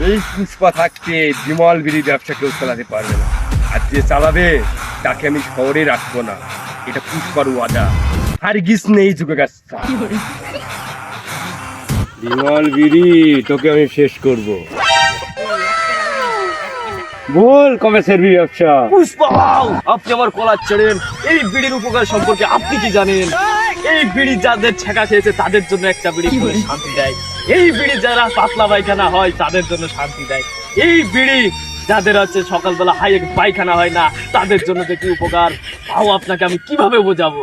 এই পুষ্পা থাকতে বিমল বিড়ি ব্যবসা কেউ চালাতে পারবে না। আর যে চালাবে, তাকে আমি শহরে রাখব না। এটা পুষ্পার ওয়াদা। আর গিস নেই যুগে গেছে বিমল বিড়ি, তোকে আমি শেষ করব। বল, কবে সেরবি ব্যবসা? পুষ্পা! আপনি আমার কলার ছেড়েন। এই বিড়ির উপকার সম্পর্কে আপনি কি জানেন? এই বিড়ি যাদের ছেঁকা খেয়েছে তাদের জন্য একটা বিড়ি শান্তি দেয়। এই বিড়ি যারা পাতলা পায়খানা হয় তাদের জন্য শান্তি দেয়। এই বিড়ি যাদের হচ্ছে সকালবেলা হাই পায়খানা হয় না তাদের জন্য যে কি উপকার ভাও আপনাকে আমি কীভাবে বোঝাবো?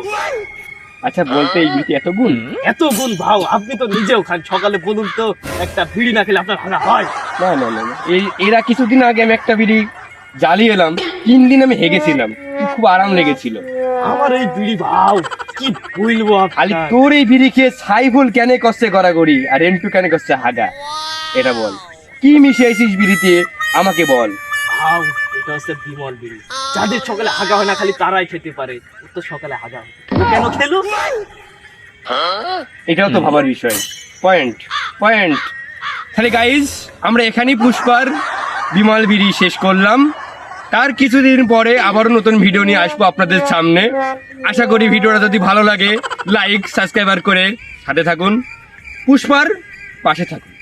আচ্ছা বলতে এই বিড়িতে এত গুণ? এত গুণ ভাও আপনি তো নিজেও খান। সকালে বলুন তো একটা বিড়ি না খেলে আপনার হানা হয়? না না না। এই এরা কিছুদিন আগে আমি একটা বিড়ি জ্বালিয়ে এলাম। তিন দিন আমি হেগেছিলাম। খুব আরাম লেগেছিল। আমার এই বিড়ি ভাও কি বলব খালি তোর এই বিড়ি খেয়ে সাইফুল কেন কষ্টে করি আর এন্টু কেন কষ্টে হাগা? এটা বল। কি মিশিয়েছিস বিড়িতে? আমাকে বল। ভাও এটা হচ্ছে বিমল বিড়ি। যাদের সকালে হাগা হয় না খালি তারাই খেতে পারে। ওর তো সকালে হাগা হয়। ও কেন খেলো? এটাও তো ভাবার বিষয়। পয়েন্ট। পয়েন্ট। তাহলে গাইজ আমরা এখানেই পুষ্পার বিমল বিড়ি শেষ করলাম। তার কিছুদিন পরে আবারও নতুন ভিডিও নিয়ে আসব আপনাদের সামনে। আশা করি ভিডিওটা যদি ভালো লাগে লাইক সাবস্ক্রাইবার করে সাথে থাকুন। পুষ্পার পাশে থাকুন।